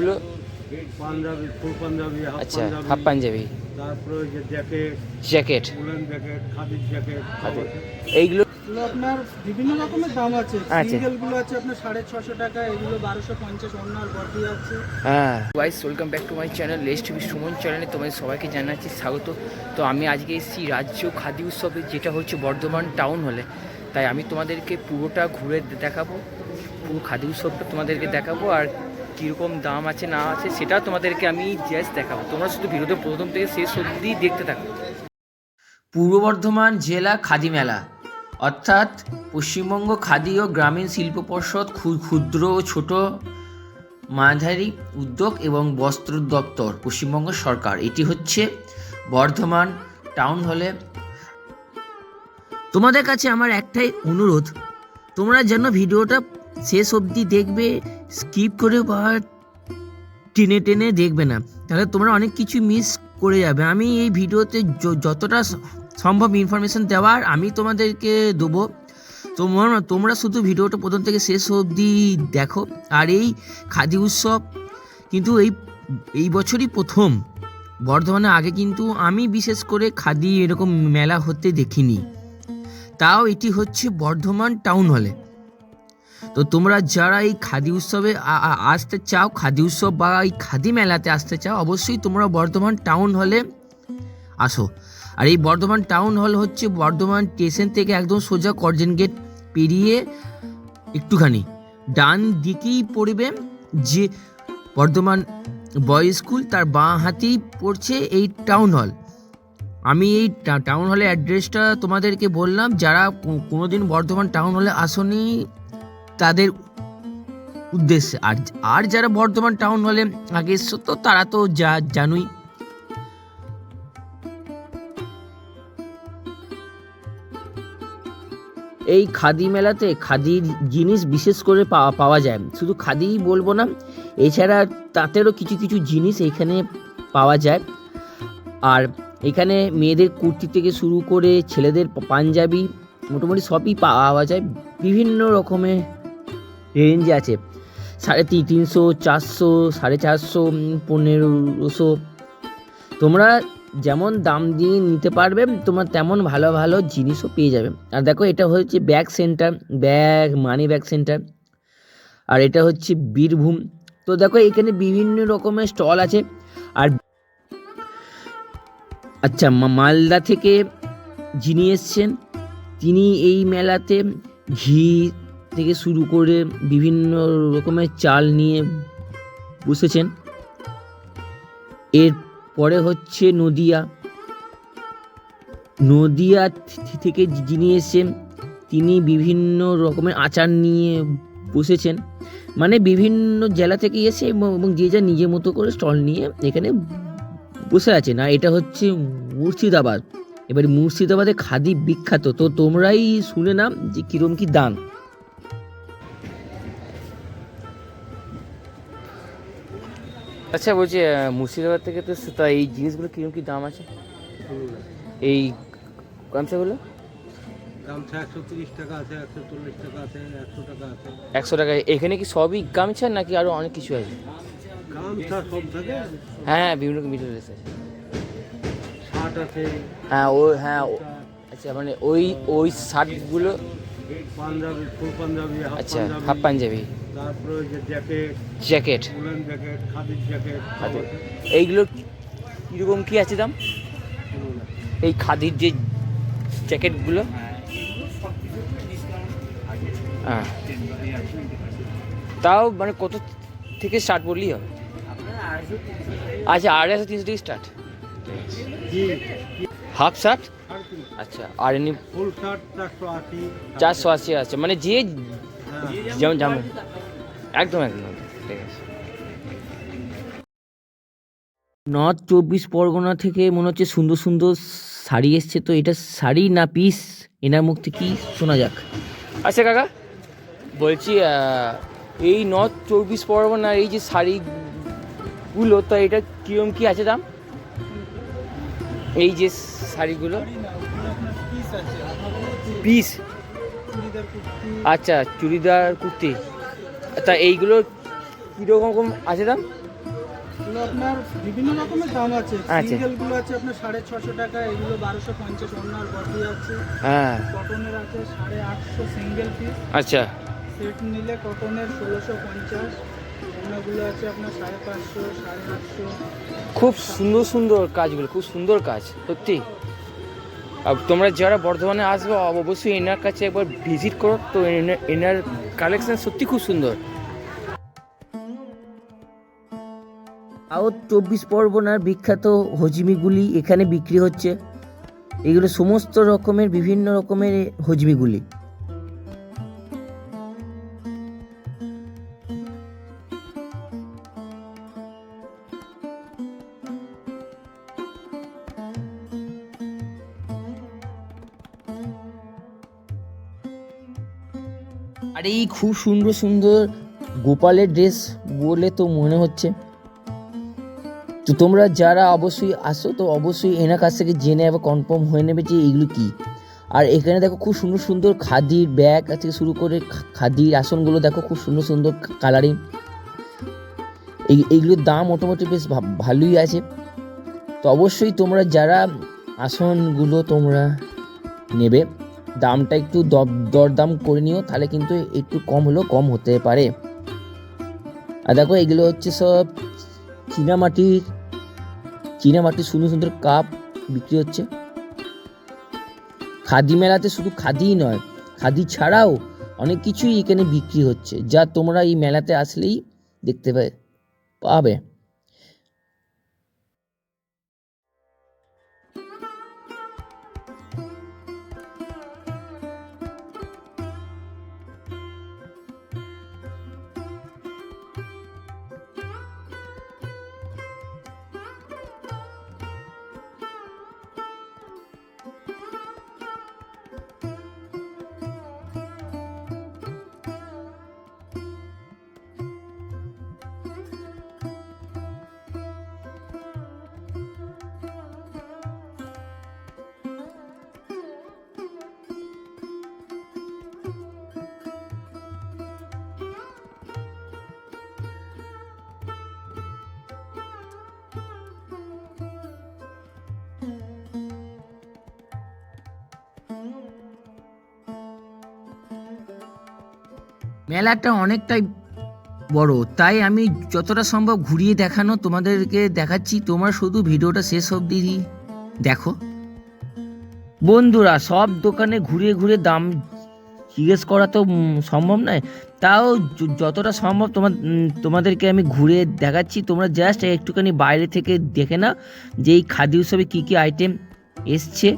গুলো পাঞ্জাবি ফুল পাঞ্জাবি আচ্ছা পাঞ্জাবি। হাফ পাঞ্জাবি। তারপরে যে জ্যাকেট জ্যাকেট উলেন জ্যাকেট খাদির জ্যাকেট এইগুলো? আপনার বিভিন্ন রকমের দাম আছে। আচ্ছা। সিঙ্গেলগুলো আছে আপনার সাড়ে ছশো টাকা এগুলো বারোশো পঞ্চাশ অন্য আর বডি আছে। হ্যাঁ। Guys welcome back to my channel lest TV Suman চ্যানেলে তোমাদের সবাইকে জানাচ্ছি স্বাগত। তো আমি আজকে এসেছি রাজ্য খাদি উৎসবে যেটা হচ্ছে বর্ধমান টাউন হলে তাই আমি তোমাদেরকে পুরোটা ঘুরে দেখাবো পুরো খাদি উৎসবটা তোমাদেরকে দেখাবো আর কীরকম দাম আছে, না আছে, সেটা তোমাদেরকে আমি জাস্ট দেখাবো। তোমরা শুধু ভিডিওটা প্রথম থেকে শেষ অবধি দেখতে থাকো। পূর্ব বর্ধমান জেলা খাদি মেলা, অর্থাৎ পশ্চিমবঙ্গ খাদি ও গ্রামীণ শিল্প পর্ষদ ক্ষু- ক্ষুদ্র ও ছোট মাঝারি উদ্যোগ এবং বস্ত্র দপ্তর, পশ্চিমবঙ্গ সরকার। এটি হচ্ছে বর্ধমান টাউন হলে। তোমাদের কাছে আমার একটাই অনুরোধ, তোমরা যেন ভিডিওটা শেষ অবধি দেখবে স্কিপ করে বা টেনে টেনে দেখবে না। তাহলে তোমরা অনেক কিছু মিস করে যাবে। আমি এই ভিডিওতে যতটা সম্ভব ইনফরমেশন দেওয়ার আমি তোমাদেরকে দেবো। তোমরা তোমরা শুধু ভিডিওটা প্রথম থেকে শেষ অবধি দেখো। আর এই খাদি উৎসব কিন্তু এই এই বছরই প্রথম। বর্ধমানে আগে কিন্তু আমি বিশেষ করে খাদি এরকম মেলা হতে দেখিনি। তাও এটি হচ্ছে বর্ধমান টাউন হলে তো তোমরা যারা এই খাদি উৎসবে আসতে চাও, খাদি উৎসব বা এই খাদি মেলাতে আসতে চাও, অবশ্যই তোমরা বর্ধমান টাউন হলে আসো। আর এই বর্ধমান টাউন হল হচ্ছে বর্ধমান স্টেশন থেকে একদম সোজা করজেন গেট পেরিয়ে একটুখানি। ডান দিকেই পড়বে যে বর্ধমান বয়েজ স্কুল, তার বাঁ হাতেই পড়ছে এই টাউন হল। আমি এই টাউন হলের অ্যাড্রেসটা তোমাদেরকে বললাম, যারা কোনোদিন বর্ধমান টাউন হলে আসনি তাদের উদ্দেশ্যে। আর আর যারা বর্ধমান টাউন হলে আগে তো তারা তো যা জানুই। এই খাদি মেলাতে খাদির জিনিস বিশেষ করে পাওয়া পাওয়া যায়। শুধু খাদিই বলব না, এছাড়া তাঁতেরও কিছু কিছু জিনিস এখানে পাওয়া যায়। আর এখানে মেয়েদের কুর্তি থেকে শুরু করে ছেলেদের পাঞ্জাবি মোটামুটি সবই পাওয়া যায়। বিভিন্ন রকমের রেঞ্জ আছে। সাড়ে তিন, তিনশো, চারশো, সাড়ে চারশো পনেরোশো। তোমরা যেমন দাম দিয়ে নিতে পারবে, তোমার তেমন ভালো ভালো জিনিসও পেয়ে যাবে। আর দেখো, এটা হচ্ছে bag centre bag money bag centre আর এটা হচ্ছে বীরভূম। তো দেখো, এখানে বিভিন্ন রকমের স্টল আছে। আর আচ্ছা মালদা থেকে যিনি এসছেন, তিনি এই মেলাতে ঘি থেকে শুরু করে বিভিন্ন রকমের চাল নিয়ে বসেছেন। এর পরে হচ্ছে নদিয়া। নদিয়া থেকে যিনি এসেছেন, তিনি বিভিন্ন রকমের আচার নিয়ে বসেছেন। মানে বিভিন্ন জেলা থেকে এসে এবং যে যা নিজের মতো করে স্টল নিয়ে এখানে বসে আছেন। আর এটা হচ্ছে মুর্শিদাবাদ। এবার মুর্শিদাবাদে খাদি বিখ্যাত। তো তোমরাই শুনে নাম যে কিরম কি দাম। আচ্ছা বলছি মুর্শিদাবাদ থেকে তো তা এই জিনিসগুলো কীরকম কি দাম আছে? এই গামছাগুলো? গামছা একশো তিরিশ টাকা আছে একশো চল্লিশ টাকা আছে একশো টাকা আছে। একশো টাকা। এখানে কি সবই গামছা নাকি আরও অনেক কিছু আছে? গামছা সব থাকে। হ্যাঁ হ্যাঁ বিভিন্ন মিডল আছে। শার্ট আছে। হ্যাঁ ও হ্যাঁ আচ্ছা মানে ওই ওই শার্টগুলো পাঞ্জাবি ফুল পাঞ্জাবি আচ্ছা হাফ পাঞ্জাবি। তারপরে যে জ্যাকেট জ্যাকেট। উলেন জ্যাকেট খাদির জ্যাকেট সব এইগুলো কীরকম কি আছে দাম? এই খাদির যে জ্যাকেটগুলো? হ্যাঁ। তাও মানে কত থেকে স্টার্ট করলেই হবে আচ্ছা আড়াইশো তিনশো থেকে স্টার্ট জি হাফ শার্ট? আচ্ছা আর এমনি ফুল শার্ট চারশো আশি। চারশো আশি আছে মানে যে হ্যাঁ। যেমন যেমন। একদম একদম একদম, ঠিক আছে। নর্থ চব্বিশ পরগনা থেকে মনে হচ্ছে সুন্দর সুন্দর শাড়ি এসছে তো এটা শাড়ি না পিস? এনার মুখ থেকে কি শোনা যাক। আচ্ছা কাকা বলছি এই নর্থ চব্বিশ পরগনার এই যে শাড়িগুলো তো এটা কিরম কী আছে দাম? এই যে শাড়িগুলো। পিস আচ্ছা চুড়িদার কুর্তি। তা এইগুলো কীরকম আছে দাম? আপনার বিভিন্ন রকমের দাম আছে। আচ্ছা। সিঙ্গেলগুলো আছে আপনার সাড়ে ছশো টাকা এগুলো বারোশো পঞ্চাশ অন্য আর বডি আছে। হ্যাঁ। কটনের আছে সাড়ে আটশো সিঙ্গেল পিস। আচ্ছা। সেট নিলে কটনের ষোলোশো পঞ্চাশ। অন্যগুলো আছে আপনার সাড়ে পাঁচশো সাড়ে আটশো? খুব সুন্দর সুন্দর কাজগুলো খুব সুন্দর কাজ সত্যি। আর তোমরা যারা বর্ধমানে আসবে অবশ্যই এনার কাছে একবার ভিজিট করো তো এনার- এনার কালেকশন সত্যি খুব সুন্দর। সাউথ চব্বিশ পরগনার বিখ্যাত হজমিগুলি এখানে বিক্রি হচ্ছে। এগুলো সমস্ত রকমের বিভিন্ন রকমের হজমিগুলি। আর এই খুব সুন্দর সুন্দর গোপালের ড্রেস বলে তো মনে হচ্ছে। তো তোমরা যারা অবশ্যই আসো, তো অবশ্যই এনার কাছ থেকে জেনে আবার কনফার্ম হয়ে নেবে যে এইগুলো কি। আর এখানে দেখো খুব সুন্দর সুন্দর খাদির ব্যাগ থেকে শুরু করে খাদির আসনগুলো দেখো খুব সুন্দর সুন্দর কালারিং এই, এইগুলোর দাম মোটামুটি বেশ ভালোই আছে। তো অবশ্যই তোমরা যারা আসনগুলো তোমরা নেবে। দামটা একটু দরদাম করে নিও, তাহলে কিন্তু একটু কম হলেও কম হতে পারে। আর দেখো, এগুলো হচ্ছে সব চীনামাটির চীনামাটির সুন্দর সুন্দর কাপ বিক্রি হচ্ছে। খাদি মেলাতে শুধু খাদিই নয়, খাদি ছাড়াও অনেক কিছুই এখানে বিক্রি হচ্ছে, যা তোমরা এই মেলাতে আসলেই দেখতে পাবে। মেলাটা অনেকটাই বড়। তাই আমি যতটা সম্ভব ঘুরিয়ে দেখানো তোমাদেরকে দেখাচ্ছি। তোমরা শুধু ভিডিওটা শেষ অবধি দেখো। বন্ধুরা, সব দোকানে ঘুরিয়ে ঘুরে দাম জিজ্ঞেস করা তো সম্ভব নয়। তাও যতটা সম্ভব তোমার তোমাদেরকে আমি ঘুরে দেখাচ্ছি। তোমরা জাস্ট একটুখানি বাইরে থেকে দেখে না যে এই খাদি উৎসবে কী কী আইটেম এসছে।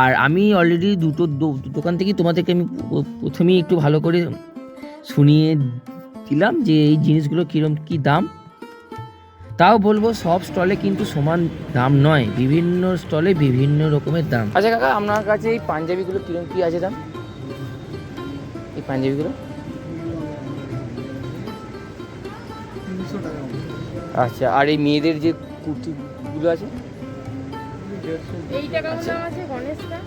আর আমি অলরেডি দুটো দোকান থেকেই তোমাদেরকে আমি প্রথমেই একটু ভালো করে শুনিয়ে দিলাম যে এই জিনিসগুলো কীরকম কী দাম। তাও বলব সব স্টলে কিন্তু সমান দাম নয় বিভিন্ন স্টলে বিভিন্ন রকমের দাম। আচ্ছা কাকা আপনার কাছে এই পাঞ্জাবিগুলো কীরকম কী আছে দাম? এই পাঞ্জাবিগুলো? আচ্ছা আর এই মেয়েদের যে কুর্তিগুলো আছে? আছে গণেশটা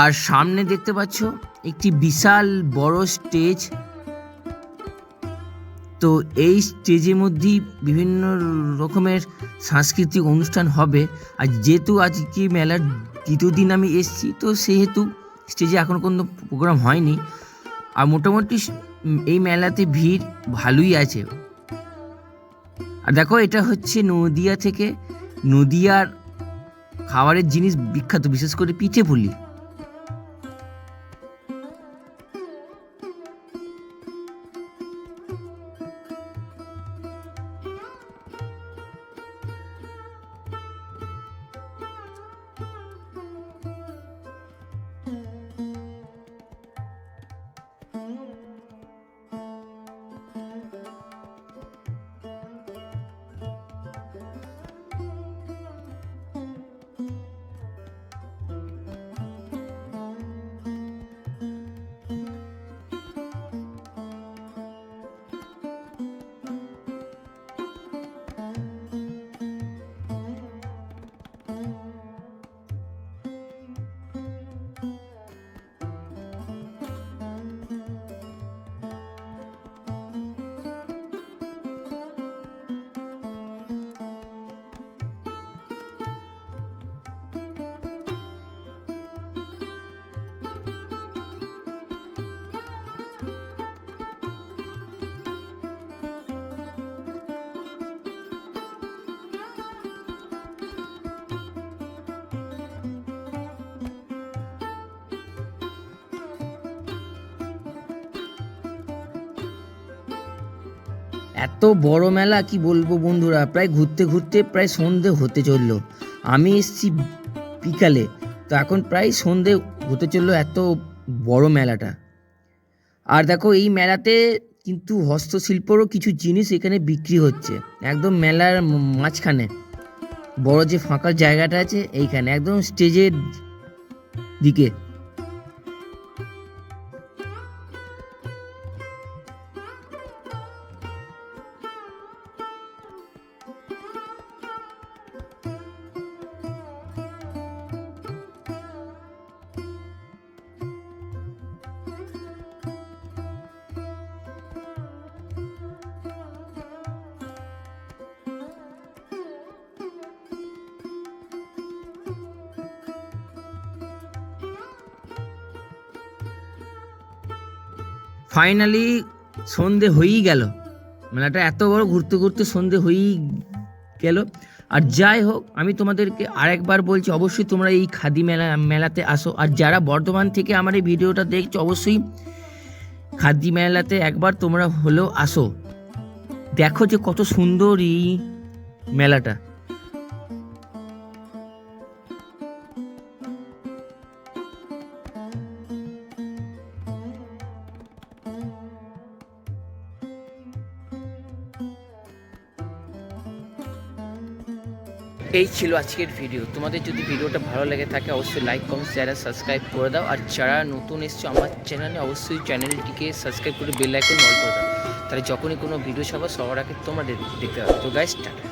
আর সামনে দেখতে পাচ্ছ একটি বিশাল বড় স্টেজ। তো এই স্টেজের মধ্যেই বিভিন্ন রকমের সাংস্কৃতিক অনুষ্ঠান হবে। আর যেহেতু আজকে মেলার দ্বিতীয় দিন আমি এসেছি, তো সেহেতু স্টেজে এখনও কোনো প্রোগ্রাম হয়নি। আর মোটামুটি এই মেলাতে ভিড় ভালোই আছে। আর দেখো, এটা হচ্ছে নদিয়া থেকে নদিয়ার খাবারের জিনিস বিখ্যাত, বিশেষ করে পিঠে পুলি। এত বড় মেলা, কি বলব বন্ধুরা? প্রায় ঘুরতে ঘুরতে প্রায় সন্ধে হতে চলল। আমি এসছি বিকালে, তো এখন প্রায় সন্ধে হতে চলল এত বড় মেলাটা। আর দেখো, এই মেলাতে কিন্তু হস্তশিল্পরও কিছু জিনিস এখানে বিক্রি হচ্ছে। একদম মেলার মাঝখানে। বড় যে ফাঁকা জায়গাটা আছে, এইখানে, একদম স্টেজের দিকে। ফাইনালি সন্ধে হয়েই গেল। মেলাটা এত বড় ঘুরতে ঘুরতে সন্ধে হয়েই গেল। আর যাই হোক, আমি তোমাদেরকে আরেকবার বলছি, অবশ্যই তোমরা এই খাদি মেলা, মেলাতে আসো। আর যারা বর্ধমান থেকে আমার এই ভিডিওটা দেখছ, অবশ্যই খাদি মেলাতে একবার তোমরা হলেও আসো। দেখো যে কত সুন্দর এই মেলাটা। এই ছিল আজকের ভিডিও তোমাদের যদি ভিডিওটা ভালো লেগে থাকে, অবশ্যই লাইক কমেন্ট আর সাবস্ক্রাইব করে দাও। আর যারা নতুন এসছো আমার চ্যানেলে অবশ্যই চ্যানেলটিকে সাবস্ক্রাইব করে বেল আইকন অল করে দাও। তাহলে যখনই কোনো ভিডিও ছাড়বো সবার আগে তোমরা দে- দেখতে পাবে। তো গাইস টাটা।